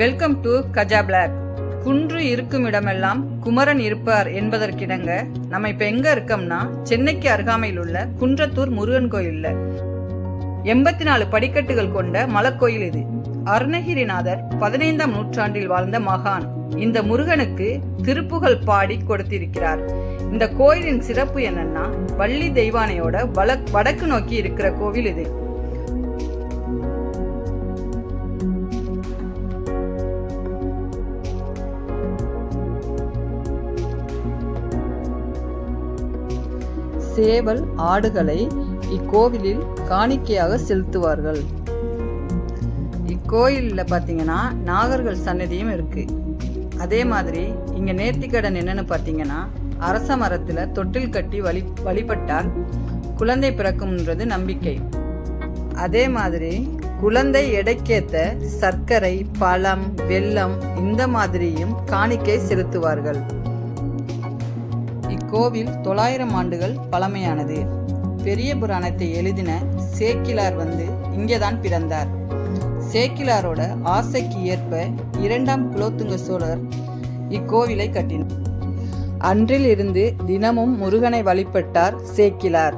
Welcome to Gaja black குன்று இருக்கும் இடமெல்லாம் குமரன் இருப்பார் என்பதற்கிடங்க நம்ம இப்ப எங்க இருக்கோம்னா சென்னைக்கு அருகாமையில் உள்ள குன்றத்தூர் முருகன் கோயில்ல எண்பத்தி நாலு படிக்கட்டுகள் கொண்ட மலைக்கோயில் இது. அருணகிரிநாதர் பதினைந்தாம் நூற்றாண்டில் வாழ்ந்த மகான். இந்த முருகனுக்கு திருப்புகழ் பாடி கொடுத்திருக்கிறார். இந்த கோயிலின் சிறப்பு என்னன்னா வள்ளி தெய்வானையோட வடக்கு நோக்கி இருக்கிற கோவில் இது. சேவல் ஆடுகளை இக்கோவிலில் காணிக்கையாக செலுத்துவார்கள். இக்கோயிலில் பார்த்தீங்கன்னா நாகர்கள் சன்னதியும் இருக்கு. அதே மாதிரி இங்கே நேர்த்திக்கடன் என்னன்னு பார்த்தீங்கன்னா அரச மரத்தில் தொட்டில் கட்டி வழி வழிபட்டால் குழந்தை பிறக்கும்ன்றது நம்பிக்கை. அதே மாதிரி குழந்தை எடைக்கேத்த சர்க்கரை பழம் வெல்லம் இந்த மாதிரியும் காணிக்கை செலுத்துவார்கள். இக்கோவில் தொள்ளாயிரம் ஆண்டுகள் பழமையானது. பெரிய புராணத்தை எழுதின சேக்கிலார் வந்து இங்கேதான் பிறந்தார். சேக்கிலாரோட ஆசைக்கு ஏற்ப இரண்டாம் குலோத்துங்க சோழர் இக்கோவிலை கட்டினார். அன்றில் இருந்து தினமும் முருகனை வழிபட்டார் சேக்கிலார்.